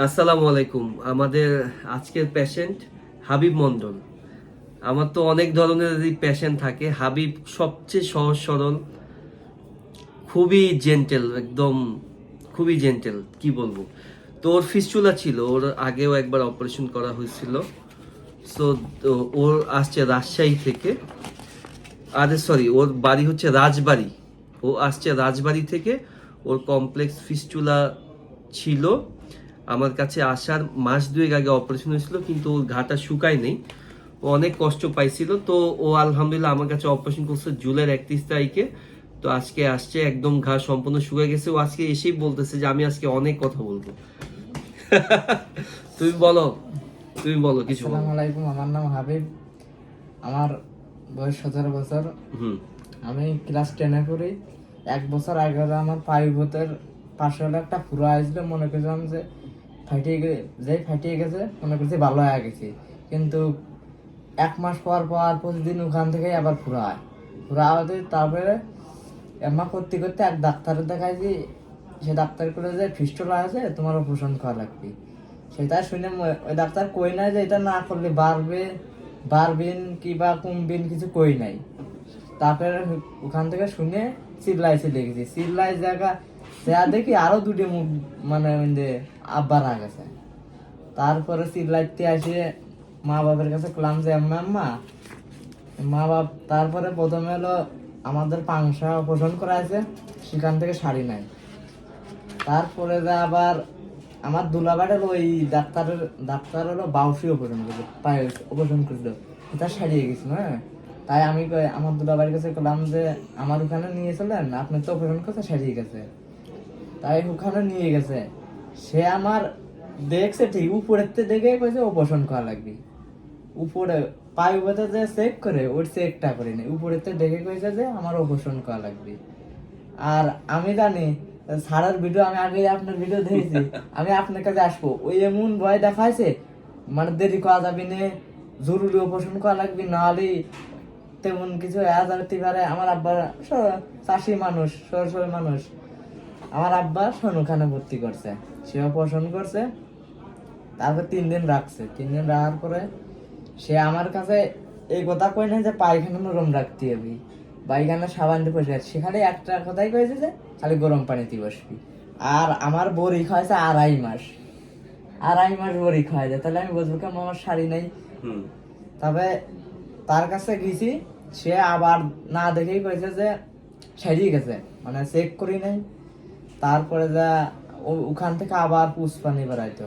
আসসালামু আলাইকুম। আমাদের আজকের পেশেন্ট হাবিব মন্ডল আমার তো অনেক ধরনের পেশেন্ট থাকে, হাবিব সবচেয়ে সহজ সরল, খুবই জেন্টেল একদম খুবই জেন্টেল কি বলব? তো ওর ফিস্টুলা ছিল, ওর আগেও একবার অপারেশন করা হয়েছিল। সো ওর আসছে রাজশাহী থেকে। আরে সরি ওর বাড়ি হচ্ছে রাজবাড়ি। ও আসছে রাজবাড়ি থেকে, ওর কমপ্লেক্স ফিস্টুলা ছিল। আমার কাছে আসার মাস দুয়েক আগে অপারেশন হয়েছিল কিন্তু ওর ঘাটা শুকায় নেই ও অনেক কষ্ট পাইছিল তো ও আলহামদুলিল্লাহ আমার কাছে অপারেশন করছে জুলাইয়ের একত্রিশ তারিখে। তো আজকে আসছে একদম ঘা সম্পূর্ণ শুকিয়ে গেছে। ও আজকে এসেই বলতেছে যে আমি আজকে অনেক কথা বলব। তুমি বলো তুমি বলো কিছু বলো। আসসালামু আলাইকুম আমার নাম হাবিব। আমার বয়স সতেরো বছর। হুম। আমি ক্লাস টেনে পড়ি। এক বছর আগে আমার আমার পাইভূতের পাশে হলো একটা ফুরা আসলে মনে করছিলাম যে ফাটিয়ে গে যেই ফাটিয়ে গেছে, মনে করছি ভালো হয়ে গেছি। কিন্তু এক মাস পর পর প্রতিদিন ওখান থেকে আবার ফুরা হয় ফুরা হতে তারপরে এমা করতে করতে এক ডাক্তারের দেখাইছি, সে ডাক্তার করে যে ফিস্টোলা আছে, তোমার অপারেশন করা লাগবে। সেটা শুনে ওই ডাক্তার কই নাই যে এটা না করলে বাড়বে, বাড়বিন কি বা কমবিন কিছু কই নাই। তারপরে ওখান থেকে শুনে চিল্লাই চিল্লাই গেছি। চিল্লাই জায়গা যা দেখি আরও দুটি মুখ মানে আব্বার আ গেছে। তারপরে চিল্লাইতে আসে মা বাবার কাছে ক্লাম যে, আম্মা মা বাপ, তারপরে প্রথমে হলো আমাদের পাংশা পোষণ করা আছে সেখান থেকে শাড়ি নাই তারপরে যে আবার আমার দুলাবাড়ের ওই ডাক্তারের, ডাক্তার হলো বাউসি অপারেশন করল পায়ে অপারেশন করল এটা সারিয়ে গেছিল হ্যাঁ? তাই আমি আমার দুলাবাড়ির কাছে বললাম যে, আমার ওখানে নিয়ে চলেন, আপনি তো অপারেশন করতে সারিয়ে গেছে। তাই ওখানে নিয়ে গেছে। সে আমার দেখছে ঠিক উপরের থেকে দেখে কইছে অপারেশন করা লাগবে। উপরে পাই উপরে যে চেক করে ওর চেকটা করে নি। উপরের থেকে দেখে কইছে যে আমার অপারেশন করা লাগবে। আর আমি জানি সারার ভিডিও আমি আগে আপনার ভিডিও দেখেছি আমি আপনার কাছে আসব। ওই এমন ভয় দেখাইছে মানে দেরি করা যাবে না জরুরি অপারেশন করা লাগবে নাহলে তেমন কিছু পারে। আমার আব্বা স- চাষি মানুষ সরসর মানুষ। আমার আব্বা সোনুখানে ভর্তি করছে। সে অপারেশন করছে তারপর তিন দিন রাখছে। তিন দিন রাখার পরে সে আমার কাছে এই কথা কই না যে পায়খানা নরম রাখতে হবে। পায়খানা সাবান দিয়ে পরিষ্কার সেখানে একটা কথাই কয়েছে যে খালি গরম পানিতে বসবি। আর আমার বড়ি খাওয়াইছে আড়াই মাস। আড়াই মাস বড়ি খাওয়াই যায় তাহলে আমি বুঝব কেমন আমার শাড়ি নেই। হুম। তবে তার কাছে গেছি। সে আবার না দেখেই কয়েছে যে সেরিয়ে গেছে। মানে চেক করি নাই। তারপরে যা ও- ওখান থেকে আবার পুষ পানি বেড়াইতো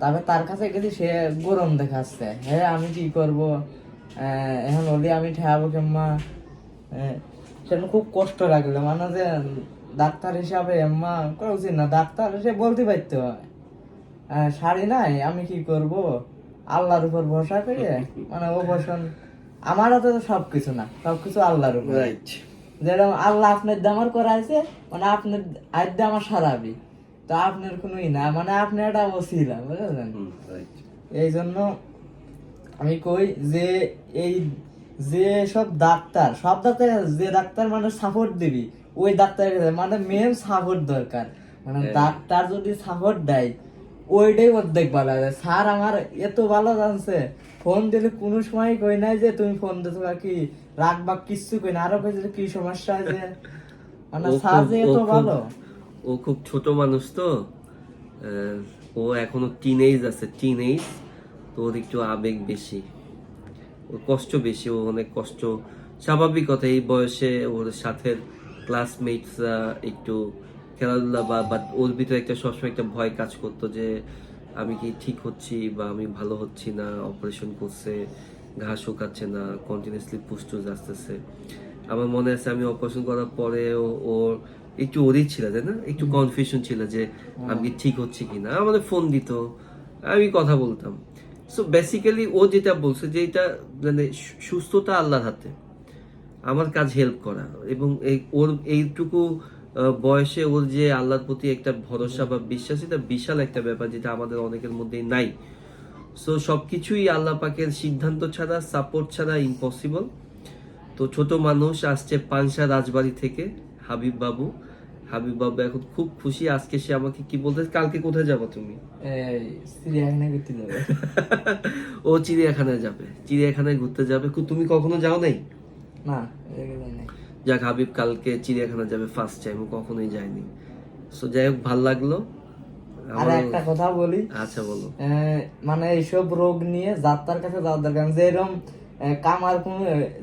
তারপরে তার কাছে গেছি, সে গরম দেখাচ্ছে। হ্যাঁ আমি কি করব? এখন ওলি আমি ঠেয়াবো কিংবা সেটা খুব কষ্ট লাগল। মানে যে ডাক্তার হিসাবে এম্মা করা উচিত না, ডাক্তার সে বলতে পারতো। শাড়ি নাই, আমি কি করব? আল্লাহর উপর ভরসা করে মানে অবসন আমার হাতে তো সবকিছু না, সবকিছু আল্লাহর উপর। যেরকম আল্লাহ আপনার দামার করাইছে মানে আপনার আদ্যে আমার সারাবি। তো আপনার কোনোই না মানে আপনি একটা অসিলা বুঝলেন? এই জন্য আমি কই যে এই যে সব ডাক্তার সব ডাক্তার যে ডাক্তার মানে সাপোর্ট দিবি ওই ডাক্তার মানে মেন সাপোর্ট দরকার। মানে হ্যাঁ। ডাক্তার যদি সাপোর্ট দেয় ওইটাই অর্ধেক ভালো আছে। স্যার আমার এত ভালো জানছে। ফোন দিলে কোনো সময় কই নাই যে তুমি ফোন দিছো বা কি রাখবা কিচ্ছু কই না। আরও কইছে কি সমস্যা আছে মানে স্যার যে এত ভালো। ও খুব ছোট মানুষ তো। ও এখনও টিনেজ আছে টিনেজ তো ওর একটু আবেগ বেশি। ওর কষ্ট বেশি ও অনেক কষ্ট। স্বাভাবিক কথা এই বয়সে ওর সাথে ক্লাসমেটসরা একটু খেলাধুলা বা বা ওর ভিতরে একটা সবসময় একটা ভয় কাজ করতো যে আমি কি ঠিক হচ্ছি বা আমি ভালো হচ্ছি না অপারেশন করছে ঘা শুকাচ্ছে না কন্টিনিউসলি পুস্টুজ আসতেছে। আমার মনে আছে আমি অপারেশন করার পরে ওর একটু ওরই ছিল তাই না? একটু কনফিউশন ছিল যে আমি কি ঠিক হচ্ছে কিনা আমাদের ফোন দিত আমি কথা বলতাম। সো বেসিক্যালি ও যেটা বলছে যে এটা মানে সুস্থতা আল্লাহর হাতে। আমার কাজ হেল্প করা এবং এই ওর এইটুকু বয়সে ওর যে আল্লাহর প্রতি একটা ভরসা বা বিশ্বাস এটা বিশাল একটা ব্যাপার যেটা আমাদের অনেকের মধ্যেই নাই। সো সবকিছুই আল্লাহ পাকের সিদ্ধান্ত ছাড়া সাপোর্ট ছাড়া ইম্পসিবল তো ছোট মানুষ আসছে পানসা রাজবাড়ি থেকে হাবিব বাবু। হাবিব বাবু এখন খুব খুশি আজকে সে আমাকে কি বলতে কালকে কোথায় যাব তুমি? এই ঘুরতে যাবে। ও চিড়িয়াখানায় যাবে চিড়িয়াখানায় ঘুরতে যাবে। তুমি কখনো যাও নাই? না নাই। যাক হাবিব কালকে চিড়িয়াখানা যাবে ফার্স্ট টাইম কখনোই যায়নি। সো যাই হোক ভালো লাগল। আর একটা কথা বলি। আচ্ছা বলো। মানে এইসব রোগ নিয়ে যাত্রার কাছে যাওয়ার দরকার যেরকম কোন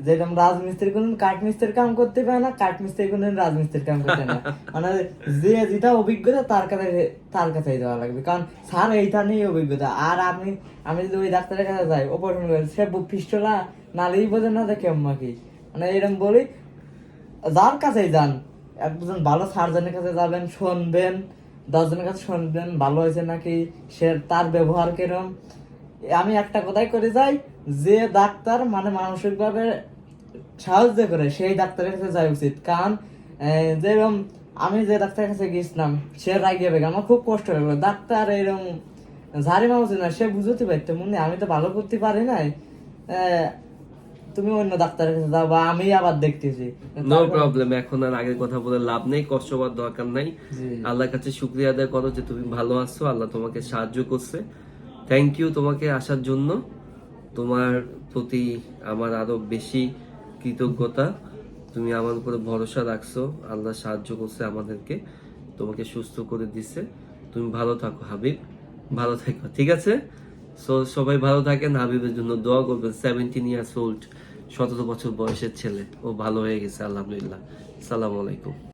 যেরকম রাজমিস্ত্রি কোন কাঠমিস্ত্রির কাম করতে পারে না কাঠমিস্ত্রি কোন রাজমিস্ত্রির কাম করতে না। মানে যে যেটা অভিজ্ঞতা তার কাছে তার কাছেই যাওয়া লাগবে। কারণ স্যার এইটা নিয়ে অভিজ্ঞতা। আর আমি আমি যদি ওই ডাক্তারের কাছে যাই অপারেশন করে সে পিষ্টলা নালেই বোঝে না দেখে আম্মা কি। মানে এরকম বলি যার কাছেই যান, একজন ভালো সার্জনের কাছে যাবেন, শুনবেন, দশজনের কাছে শুনবেন, ভালো হয়েছে নাকি, সে তার ব্যবহার কিরম। আমি একটা কথাই করে যাই, যে ডাক্তার মানে মানসিক ভাবে সাহায্য করে, সেই ডাক্তারের কাছে যাওয়া উচিত। কারণ যেরকম আমি যে ডাক্তারের কাছে গেছিলাম সে রাগিয়ে বেগে, আমার খুব কষ্ট হয়ে গেলো। ডাক্তার এরকম ঝাড়ি মাউছে না, সে বুঝতে পারতো মনে আমি তো ভালো করতে পারি নাই। তুমি অন্য ডাক্তারের কাছে যাও বা আমি আবার দেখতেছি। নো প্রবলেম এখন আর আগের কথা বলে লাভ নেই কষ্ট হওয়ার দরকার নাই। আল্লাহর কাছে শুক্রিয়া আদায় করো যে তুমি ভালো আছো আল্লাহ তোমাকে সাহায্য করছে। থ্যাংক ইউ তোমাকে আসার জন্য। তোমার প্রতি আমার আরও বেশি কৃতজ্ঞতা। তুমি আমার উপরে ভরসা রাখছো আল্লাহ সাহায্য করছে আমাদেরকে তোমাকে সুস্থ করে দিছে। তুমি ভালো থাকো হাবিব ভালো থাকো ঠিক আছে? সো সবাই ভালো থাকেন, হাবিবের জন্য দোয়া করবেন। সেভেন্টিন ইয়ার্স ওল্ড সতেরো বছর বয়সের ছেলে। ও ভালো হয়ে গেছে, আলহামদুলিল্লাহ। সালাম আলাইকুম।